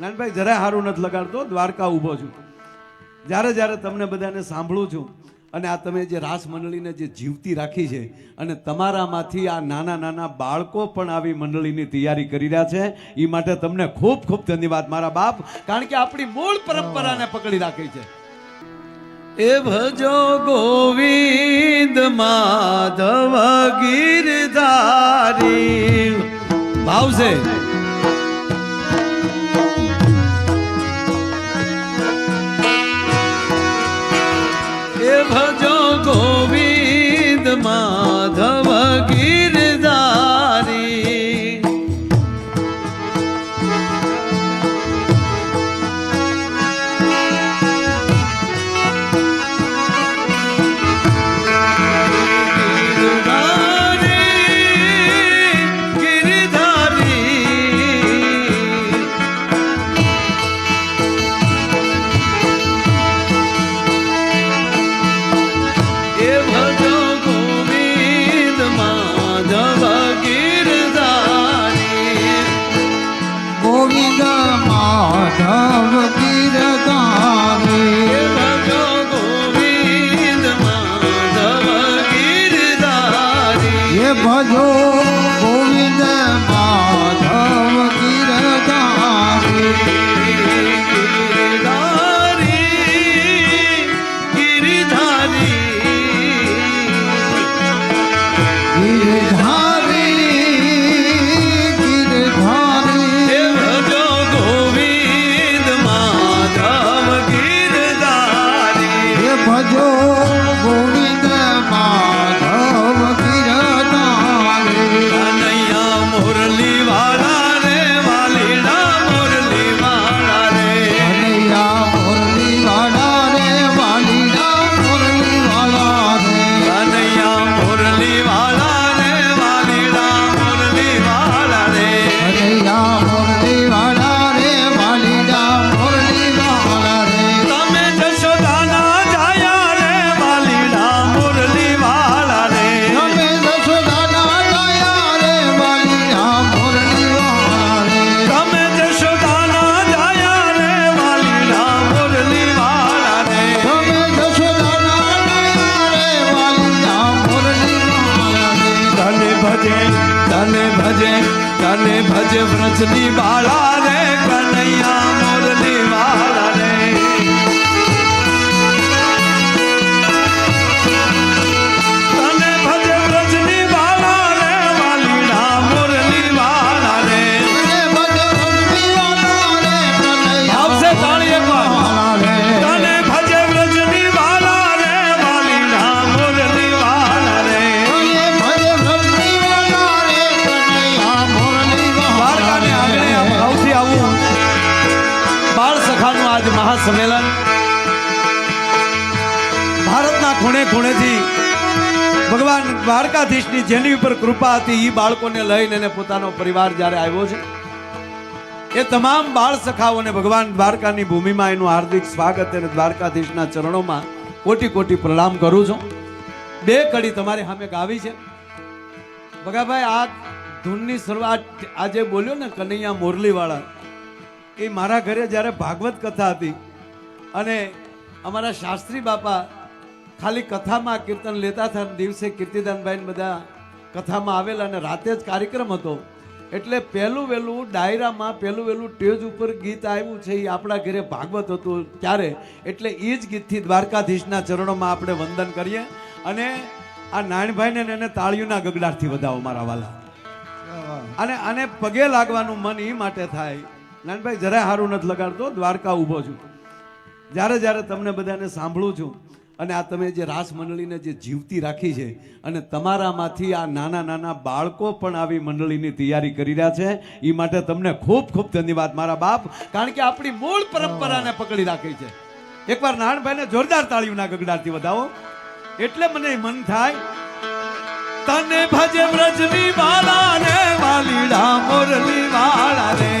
નાનભાઈ જરાય સારું નથી લગાડતો દ્વારકા ઊભો છું. જ્યારે જ્યારે તમને બધાને સાંભળું છું અને આ તમે જે રાસ મંડળીને જે જીવતી રાખી છે અને તમારામાંથી આ નાના નાના બાળકો પણ આવી મંડળીની તૈયારી કરી રહ્યા છે એ માટે તમને ખૂબ ખૂબ ધન્યવાદ મારા બાપ કારણ કે આપણી મૂળ પરંપરાને પકડી રાખી છે. એ ભજો ગોવિંદ માધવ ગીરધારી. ભાવશે. ભજો ભજે વ્રજની ખૂણે ખૂણેથી ભગવાન દ્વારકાધીશની જેની ઉપર કૃપા હતી એ બાળકોને લઈને એને પોતાનો પરિવાર જ્યારે આવ્યો છે, એ તમામ બાળ સખાઓને ભગવાન દ્વારકાની ભૂમિમાં એનું હાર્દિક સ્વાગત અને દ્વારકાધીશના ચરણોમાં કોટી કોટી પ્રણામ કરું છું. બે કડી તમારી સામે ગાવી છે. ભગાભાઈ, આ ધૂનની શરૂઆત આજે બોલ્યો ને કનૈયા મોરલીવાળા, એ મારા ઘરે જ્યારે ભાગવત કથા હતી અને અમારા શાસ્ત્રી બાપા ખાલી કથામાં કીર્તન લેતા હતા. દિવસે કીર્તિદાનભાઈ બધા કથામાં આવેલા અને રાતે જ કાર્યક્રમ હતો. એટલે પહેલું વહેલું ડાયરામાં પહેલું વહેલું સ્ટેજ ઉપર ગીત આવ્યું છે. એ આપણા ઘરે ભાગવત હતું ત્યારે. એટલે એ જ ગીતથી દ્વારકાધીશના ચરણોમાં આપણે વંદન કરીએ. અને આ નાણભાઈને એને તાળીઓના ગગડાટથી વધાવો મારા વાલા. અને આને પગે લાગવાનું મન એ માટે થાય. નાનભાઈ જરાય સારું નથી લગાડતો. દ્વારકા ઊભો છું. જ્યારે જ્યારે તમને બધાને સાંભળું છું અને આ તમે જે રાસ મંડળીને જે જીવતી રાખી છે અને તમારામાંથી આ નાના નાના બાળકો પણ આવી મંડળીની તૈયારી કરી રહ્યા છે એ માટે તમને ખૂબ ખૂબ ધન્યવાદ મારા બાપ કારણ કે આપણી મૂળ પરંપરાને પકડી રાખી છે. એકવાર નાનભાઈને જોરદાર તાળીઓના ગગડાટથી વધાવો. એટલે મને મન થાય તને ભજે વ્રજની વાળા રે વાલીડા મોરલી વાળા રે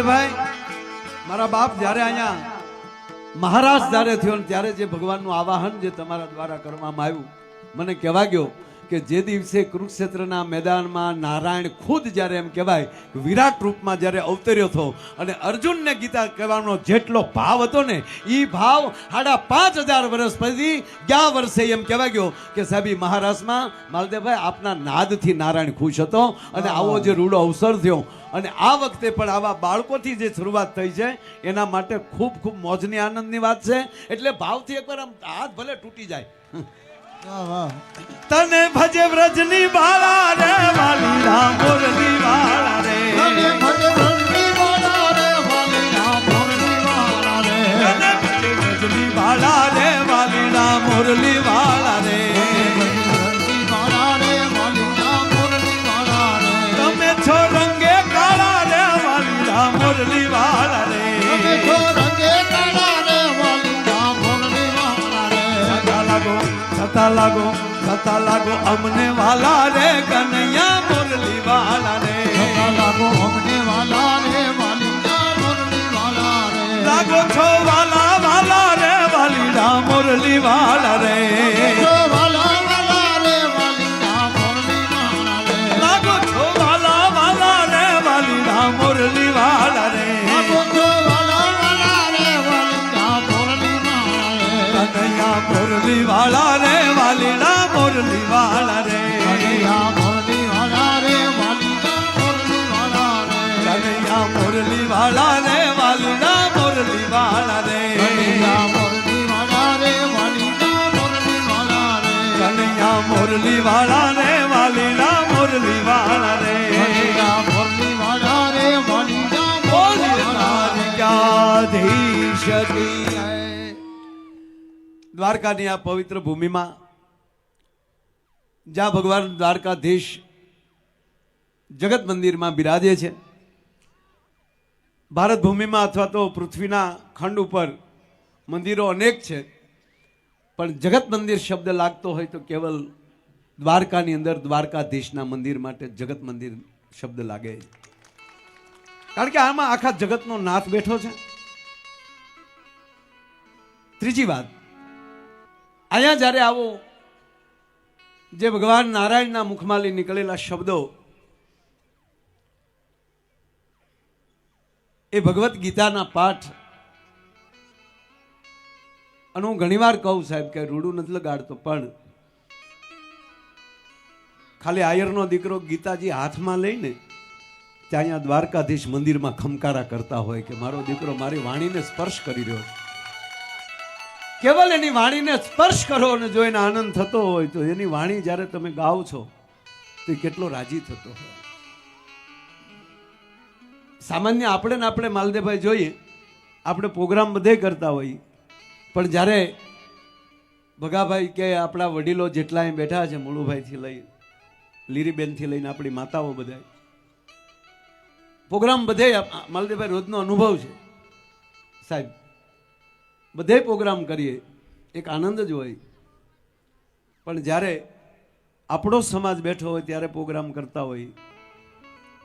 માલદેવભાઈ મારા બાપ જ્યારે અહીંયા મહારાજ જ્યારે થયો ને ત્યારે જે ભગવાનનું આવાહન જે તમારા દ્વારા કરવામાં આવ્યું મને કહેવા ગયો કે જે દિવસે કુરુક્ષેત્રના મેદાનમાં નારાયણ ખુદ જ્યારે એમ કહેવાય વિરાટ રૂપમાં જ્યારે અવતર્યો હતો અને અર્જુનને ગીતા કહેવાનો જેટલો ભાવ હતો ને એ ભાવ સાડા પાંચ હજાર વર્ષ પછી ગયા વર્ષે એમ કહેવા ગયો કે સાહેબ મહારાષ્ટ્રમાં માલદેવભાઈ આપના નાદથી નારાયણ ખુશ હતો અને આવો જે રૂડો અવસર થયો અને આ વખતે પણ આવા બાળકોથી જે શરૂઆત થઈ છે એના માટે ખૂબ ખૂબ મોજની આનંદની વાત છે. એટલે ભાવથી એકવાર આમ હાથ ભલે તૂટી જાય. તને ભજે વ્રજની બાળા રે વાલી રામ મુરલી રે. ભજે લાગો છતા લાગો અમને વાલા રે કનૈયા મુરલી વાલા રે. સદા લાગો અમને વાલા રે લાગો છો વાલા વાલા રે વાલી રામ મુરલી વાલા રે. મુરલી વાલા રે. કનૈયા મુરલી વાલી મુરલી વાળા રે. કનૈયા મોરની વાળા રે વાલીના મોરની વાળા રે. કનૈયા મુરલી વાળા રે વાલી રામ વાળા રે. કનૈયા મોરની વાળા રે વાલીના મોરની વાળા રે. કનૈયા મુરલી વાળા રે વાલી રામ વાળા રે. કનૈયા મોરની વાળા રે વાલીના બોલ વાળા રે દ્વારકાધીશ દ્વારકાની આ પવિત્ર ભૂમિમાં જ્યાં ભગવાન દ્વારકાધીશ જગત મંદિરમાં બિરાજે છે. ભારત ભૂમિમાં અથવા તો પૃથ્વીના ખંડ ઉપર મંદિરો અનેક છે. પણ જગત મંદિર શબ્દ લાગતો હોય તો કેવલ દ્વારકાની અંદર દ્વારકાધીશના મંદિર માટે જગત મંદિર શબ્દ લાગે કારણ કે આમાં આખા જગતનો નાથ બેઠો છે. ત્રીજી વાત. અહીંયા જ્યારે આવો જે ભગવાન નારાયણના મુખમાંથી નીકળેલા શબ્દો, એ ભગવદ્ ગીતાના પાઠ. અને હું ઘણીવાર કહું સાહેબ કે રૂડું નથી લગાડતો, પણ ખાલી આયરનો દીકરો ગીતાજી હાથમાં લઈને ત્યાં અહીંયા દ્વારકાધીશ મંદિરમાં ખમકારા કરતા હોય કે મારો દીકરો મારી વાણીને સ્પર્શ કરી રહ્યો. છે કેવલ એની વાણીને સ્પર્શ કરો અને જો એને આનંદ થતો હોય તો એની વાણી જ્યારે તમે ગાઓ છો, તો કેટલો રાજી થતો હોય. સામાન્ય આપણે ને આપણે માલદેભાઈ જોઈએ, આપણે પ્રોગ્રામ બધે કરતા હોઈએ. પણ જ્યારે ભગાભાઈ કે આપણા વડીલો જેટલા અહીં બેઠા છે, મુળુભાઈથી લઈ, લીરીબેનથી લઈને આપણી માતાઓ બધા પ્રોગ્રામ બધે માલદેભાઈ રોજનો અનુભવ છે. સાહેબ બધે પ્રોગ્રામ કરીએ, એક આનંદ જ હોય. પણ જ્યારે આપણો સમાજ બેઠો હોય, ત્યારે પ્રોગ્રામ કરતા હોય,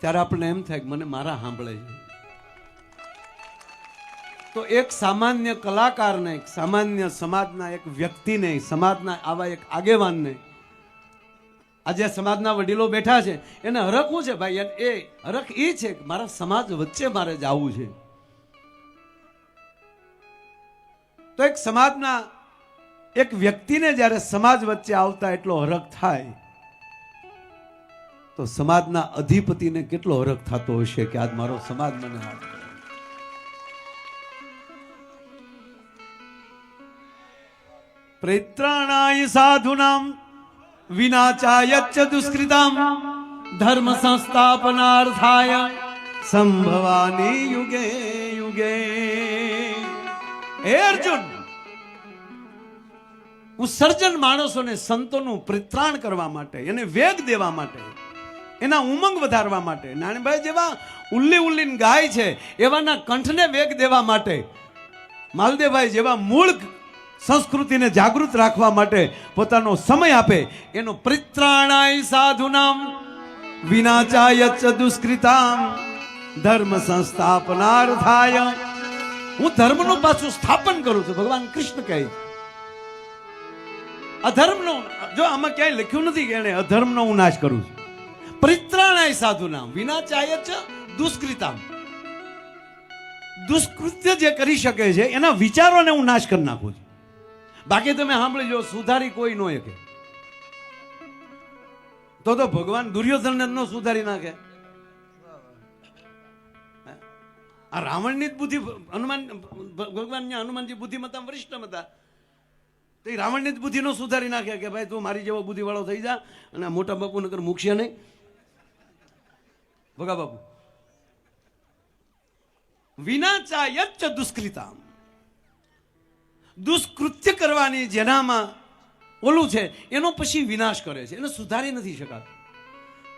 ત્યારે આપણને એમ થાય કે મને મારા સાંભળે છે. તો એક સામાન્ય કલાકારને, એક સામાન્ય સમાજના એક વ્યક્તિને, સમાજના આવા એક આગેવાનને, આજે સમાજના વડીલો બેઠા છે, એને હરખવું છે, ભાઈ, એ હરખ એ છે કે મારા સમાજ વચ્ચે મારે જવું છે. તો એક સમાજના એક વ્યક્તિને જ્યારે સમાજ વચ્ચે આવતા એટલો હરખ થાય, તો સમાજના અધિપતિને કેટલો હરખ થતો હશે કે આજ મારો સમાજ મને હાથ પ્રેત્રાણાય સાધુનામ, વિનાચાયચ્ચ દુષ્કૃતામ, ધર્મ સંસ્થાપનાર્થાય, સંભવાની યુગે યુગે. હે અર્જુન! હું સર્જન માણસોને સંતોનું પરિત્રાણ કરવા માટે એને વેગ દેવા માટે, એના ઉમંગ વધારવા માટે, નાનીભાઈ જેવા ઉલ્લી ઉલ્લીન ગાય છે, એવાના કંઠને વેગ દેવા માટે, માલદેવભાઈ જેવા મૂળ સંસ્કૃતિને જાગૃત રાખવા માટે પોતાનો સમય આપે, એનો પરિત્રાણાય સાધુનામ, વિનાચાય દુષ્કૃતામ, ધર્મ સંસ્થાપનાર્થાય હું ધર્મનું પાછું સ્થાપન કરું છું. ભગવાન કૃષ્ણ કહે અધર્મનો, જો આમાં ક્યાંય લખ્યું નથી કે એને અધર્મનો હું નાશ કરું છું. પરિત્રાણાય સાધુ નામ વિના ચાય છે દુષ્કૃતામ. દુષ્કૃત્ય જે કરી શકે છે, એના વિચારોને હું નાશ કરી નાખું છું. બાકી તમે સાંભળી જો સુધારી કોઈ નો શકે. તો તો ભગવાન દુર્યોધનને ન સુધારી નાખે. આ રાવણની જ બુદ્ધિ, હનુમાન ભગવાન હનુમાનજી બુદ્ધિમત્તા વરિષ્ઠ હતા. તો એ રાવણની જ બુદ્ધિ નો સુધારી નાખ્યા કે ભાઈ તું મારી જેવો બુદ્ધિવાળો થઈ જા અને મોટા બાપુ નગર મૂકશે નહીં. ભગા બાપુ. વિના ચાયચ દુષ્કૃતામ દુષ્કૃત્ય કરવાની જેનામાં ઓલું છે, એનો પછી વિનાશ કરે છે. એને સુધારી નથી શકાતું.